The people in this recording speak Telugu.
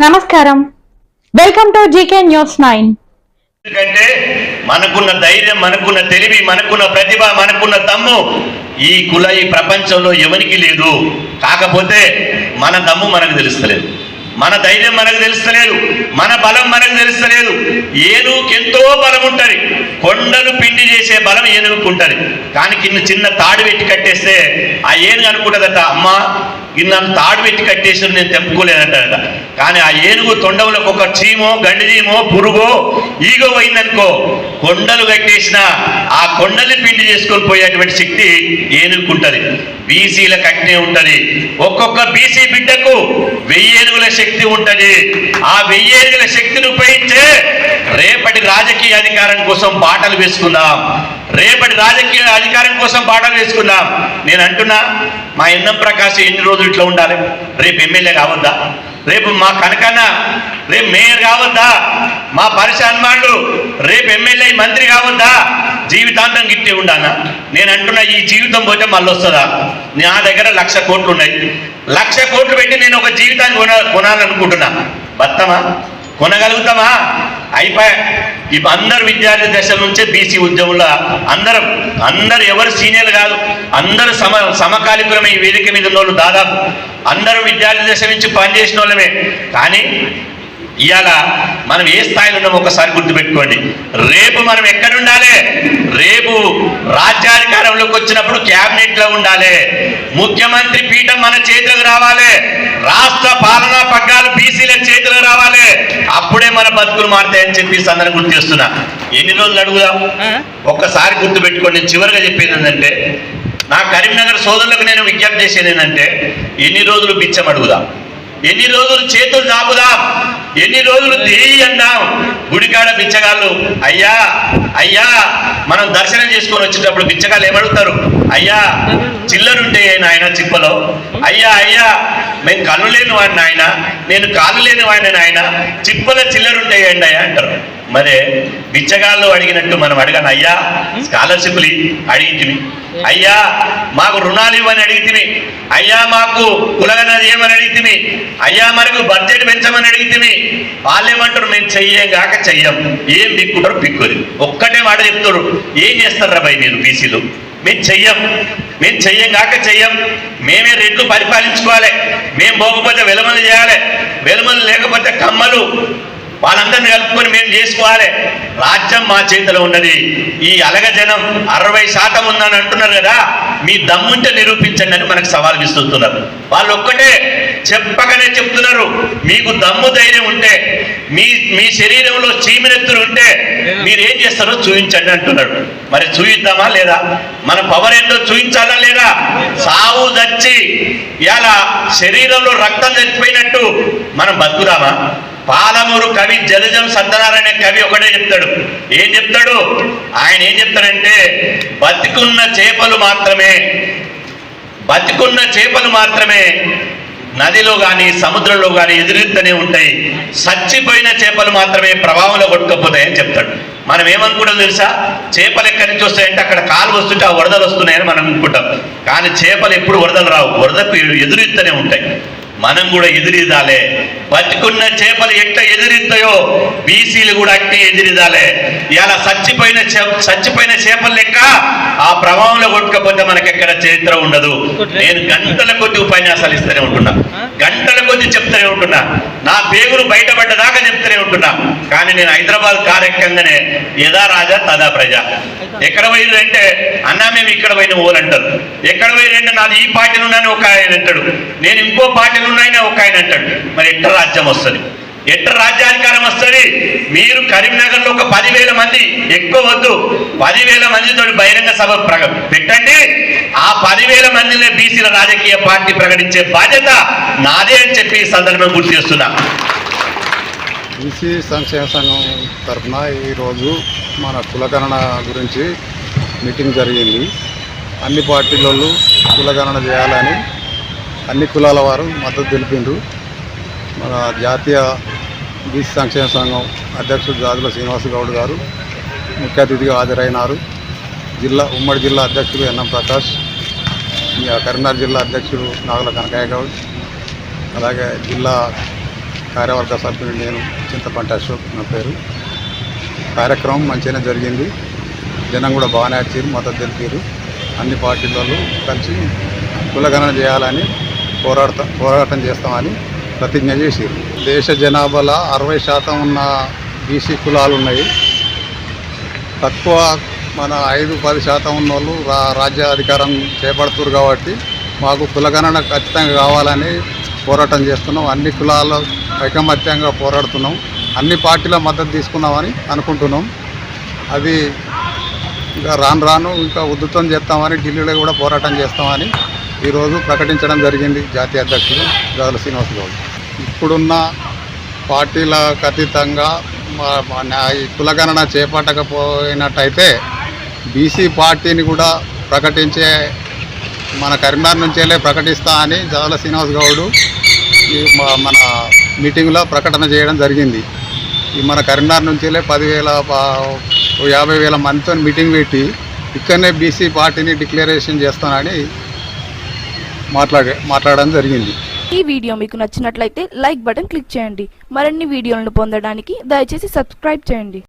నమస్కారం. Welcome to GK news nine ఎందుకంటే మనకున్న ధైర్యం మనకున్న తెలివి మనకున్న ప్రతిభ మనకున్న తమ్ము ఈ కుల ఈ ప్రపంచంలో ఎవరికి లేదు. కాకపోతే మన దమ్ము మనకు తెలుస్తలేదు. మన ధైర్యం మనకు తెలుస్తలేదు. మన బలం మనకు తెలుస్తలేదు. ఏనుగుకి ఎంతో బలం ఉంటుంది. కొండలు పిండి చేసే బలం ఏనుగుకు ఉంటుంది కానీ కింద చిన్న తాడు పెట్టి కట్టేస్తే ఆ ఏనుగు అనుకుంటుందట అమ్మ నన్ను తాడు పెట్టి కట్టేసి నేను తెంపుకోలేనంటాడట కానీ ఆ ఏనుగు తొండంలోకి ఒక చీమో గండిదీమో పురుగో ఈగో పోయిందనుకో కొండలు కట్టేసిన ఆ కొండలు పిండి చేసుకొని పోయేటువంటి శక్తి ఏనుగుకుంటది. బీసీల కట్నే ఉంటుంది. ఒక్కొక్క బీసీ బిడ్డకు వెయ్యి ఏనుగుల శక్తి ఉంటుంది. ఆ వెయ్యి ఏనుగుల శక్తిని ఉపయోగించే రేపటి రాజకీయ అధికారం కోసం బాటలు వేసుకుందాం. రేపటి రాజకీయ అధికారం కోసం బాటలు వేసుకుందాం. నేను అంటున్నా మా ఎన్నం ప్రకాశం ఎన్ని రోజులు ఇట్లా ఉండాలి? రేపు ఎమ్మెల్యే కావద్దా? రేపు మా కనకన్న రేపు మేయర్ కావద్దా? మా పరిస హనుమానుడు రేపు ఎమ్మెల్యే మంత్రి కావద్దా? జీవితాంతం గిట్టి ఉండానా నేను అంటున్నా ఈ జీవితం పోతే మళ్ళీ వస్తుందా? నా దగ్గర లక్ష కోట్లు ఉన్నాయి. లక్ష కోట్లు పెట్టి నేను ఒక జీవితాన్ని కొన కొనాలనుకుంటున్నా. బతమా కొనగలుగుతామా? అయిపోయా ఇప్పుడు అందరు విద్యార్థి దశ నుంచే బీసీ ఉద్యమంలో అందరం అందరు ఎవరు సీనియర్ కాదు అందరూ సమ సమకాలికులమే ఈ వేదిక మీద ఉన్న వాళ్ళు దాదాపు. అందరూ విద్యార్థి దశ నుంచి పనిచేసిన వాళ్ళమే కానీ ఇవాళ మనం ఏ స్థాయిలో ఉన్నామో ఒకసారి గుర్తుపెట్టుకోండి. రేపు మనం ఎక్కడ ఉండాలి రేపు రాజ్యాధికారంలోకి వచ్చినప్పుడు క్యాబినెట్లో ఉండాలి. ముఖ్యమంత్రి పీఠం మన చేతిలోకి రావాలి. రాష్ట్ర పాలనా పగ్గాలు బీసీల చేతిలో రావాలి. అప్పుడే మన బతుకులు మారుతాయని చెప్పి సందర్భం గుర్తు చేస్తున్నా. ఎన్ని రోజులు అడుగుదాం? ఒక్కసారి గుర్తు పెట్టుకోండి నేను చివరిగా చెప్పేది ఏంటంటే నా కరీంనగర్ సోదరులకు నేను విజ్ఞప్తి చేసేది ఏంటంటే ఎన్ని రోజులు బిచ్చం అడుగుదాం? ఎన్ని రోజులు చేతులు దాపుదాం ఎన్ని రోజులు దేయి అన్నాం గుడికాడ బిచ్చగాళ్ళు అయ్యా అయ్యా మనం దర్శనం చేసుకొని వచ్చేటప్పుడు బిచ్చగాళ్ళు ఏమడుగుతారు? అయ్యా చిల్లరుంటే నాయన చిప్పలో? అయ్యా అయ్యా మేము కళ్ళు లేని వాడిని ఆయన నేను కాళ్ళు లేని వాడిని నాయన చిప్పల చేయండి అయ్యా అంటారు. మరి బిచ్చగాళ్ళు అడిగినట్టు మనం అడగను అయ్యా స్కాలర్షిప్లు అడిగితివి అయ్యా మాకు రుణాలు ఇవ్వని అడిగితివి అయ్యా మాకు కులగనది ఏమని అడిగితివి అయ్యా మనకు బడ్జెట్ పెంచమని అడిగితిమి వాళ్ళేమంటారు మేము చెయ్యం కాక చెయ్యం. ఏం బిక్కుంటారు బిక్కురి ఒక్కటే మాట చెప్తారు ఏం చేస్తారు రా మీరు బీసీలు? మేము చెయ్యం. మేము చెయ్యం కాక చెయ్యం. మేమే రెడ్లు పరిపాలించుకోవాలి. మేము పోకపోతే వెలమలు చేయాలి. వెలమలు లేకపోతే కమ్మలు. వాళ్ళందరిని కలుపుకొని మేము చేసుకోవాలి. రాజ్యం మా చేతిలో ఉన్నది. ఈ అలగ జనం అరవై శాతం ఉందని అంటున్నారు కదా మీ దమ్ముంటే నిరూపించండి అని మనకు సవాల్ విస్తున్నారు వాళ్ళు ఒక్కటే చెప్పకనే చెప్తున్నారు. మీకు దమ్ము ధైర్యం ఉంటే మీ మీ శరీరంలో చీమినెత్తులు ఉంటే మీరు ఏం చేస్తారో చూపించండి అంటున్నారు. మరి చూయిద్దామా లేదా? మన పవర్ ఏంటో చూపించాలా లేదా? సావు దచ్చి ఇలా శరీరంలో రక్తం చచ్చిపోయినట్టు మనం బతుకుదామా? పాలమూరు కవి జలజం సత్యనారాయణ కవి ఒకటే చెప్తాడు. ఏం చెప్తాడు? ఆయన ఏం చెప్తాడంటే బతికున్న చేపలు మాత్రమే బతికున్న చేపలు మాత్రమే నదిలో కానీ సముద్రంలో కానీ ఎదురెత్తనే ఉంటాయి. చచ్చిపోయిన చేపలు మాత్రమే ప్రభావంలో కొట్టుకపోతాయని చెప్తాడు. మనం ఏమనుకుంటాం తెలుసా? చేపలు ఎక్కడి నుంచి వస్తాయంటే అక్కడ కాలు వస్తుంటే ఆ వరదలు వస్తున్నాయని మనం అనుకుంటాం. కానీ చేపలు ఎప్పుడు వరదలు రావు. వరదకు ఎదురెత్తనే ఉంటాయి. మనం కూడా ఎదురిదాలే. బతుకున్న చేపలు ఎట్ట ఎదురిస్తాయో బీసీలు కూడా అట్టే ఎదురిదాలే. ఇలా చచ్చిపోయిన చే- చచ్చిపోయిన చేపలు లెక్క ఆ ప్రభావంలో కొట్టుకపోతే మన ఎక్కడ చరిత్ర ఉండదు. నేను గంటల కొద్ది ఉపన్యాసాలు ఇస్తూనే ఉంటున్నా. గంటల కొద్ది చెప్తూనే ఉంటున్నా. నా పేగులు బయటపడ్డదాకా చెప్తూనే ఉంటున్నా. కానీ నేను హైదరాబాద్ కార్యక్రమంగానే యథా రాజా తదా ప్రజ. ఎక్కడ పోయింది అంటే అన్నా మేము ఇక్కడ పోయిన ఓలు అంటారు. ఎక్కడ పోయిందంటే నాది ఈ పార్టీలు ఉన్నాను ఒక ఆయన అంటాడు. నేను ఇంకో పార్టీలు ఉన్నాయని ఒక ఆయన అంటాడు. మరి ఎట్ట రాజ్యం వస్తుంది? ఎట్ట రాజ్యాధికారం వస్తుంది? మీరు కరీంనగర్లో ఒక పదివేల మంది ఎక్కువ వద్దు. పదివేల మందితో బహిరంగ సభ పెట్టండి. ఆ పదివేల మందినే బీసీల రాజకీయ పార్టీ ప్రకటించే బాధ్యత నాదే అని చెప్పి ఈ సందర్భం గుర్తు చేస్తున్నా. బీసీ సంక్షేమ సంఘం తరఫున ఈరోజు మన కులగణన గురించి మీటింగ్ జరిగింది. అన్ని పార్టీలలో కులగణన చేయాలని అన్ని కులాల వారు మద్దతు తెలిపిండ్రు. మన జాతీయ బీసీ సంక్షేమ సంఘం అధ్యక్షుడు జాజుల శ్రీనివాస్ గౌడ్ గారు ముఖ్య అతిథిగా హాజరైనారు. జిల్లా ఉమ్మడి జిల్లా అధ్యక్షుడు ఎన్ఎం ప్రకాష్ కరీంనగర్ జిల్లా అధ్యక్షుడు నాగుల కనకయ్య గౌడ్ అలాగే జిల్లా కార్యవర్గ సభ్యుడు నేను చింతపంట అశోక్ నా పేరు. కార్యక్రమం మంచిగానే జరిగింది. జనం కూడా బాగానే వచ్చారు మద్దతు తెలిపారు. అన్ని పార్టీలలో కలిసి కులగణన చేయాలని పోరాడతా పోరాటం చేస్తామని ప్రతిజ్ఞ చేసారు దేశ జనాభాలో అరవై శాతం ఉన్న బీసీ కులాలు ఉన్నాయి. తక్కువ మన ఐదు పది శాతం ఉన్న వాళ్ళు రా రాజ్యాధికారం చేపడుతున్నారు కాబట్టి మాకు కులగణన ఖచ్చితంగా కావాలని పోరాటం చేస్తున్నాం. అన్ని కులాల ఐకమత్యంగా పోరాడుతున్నాం. అన్ని పార్టీల మద్దతు తీసుకున్నామని అనుకుంటున్నాం. అది ఇంకా రాను రాను ఇంకా ఉధృతం చేస్తామని ఢిల్లీలో కూడా పోరాటం చేస్తామని ఈరోజు ప్రకటించడం జరిగింది జాతీయ అధ్యక్షుడు గదల శ్రీనివాస్ గౌడ్. ఇప్పుడున్న పార్టీలకు అతీతంగా ఈ కులగణన చేపట్టకపోయినట్టయితే బీసీ పార్టీని కూడా ప్రకటించే మన కరీంనగర్ నుంచి వెళ్ళే ప్రకటిస్తా అని జాల శ్రీనివాస్ గౌడ్ ఈ మన మీటింగ్లో ప్రకటన చేయడం జరిగింది. ఈ మన కరీంనగర్ నుంచేలే పదివేల యాభై వేల మందితో మీటింగ్ పెట్టి ఇక్కడనే బీసీ పార్టీని డిక్లరేషన్ చేస్తానని మాట్లాడే మాట్లాడడం జరిగింది. ఈ వీడియో మీకు నచ్చినట్లయితే లైక్ బటన్ క్లిక్ చేయండి. మరిన్ని వీడియోలను పొందడానికి దయచేసి సబ్స్క్రైబ్ చేయండి.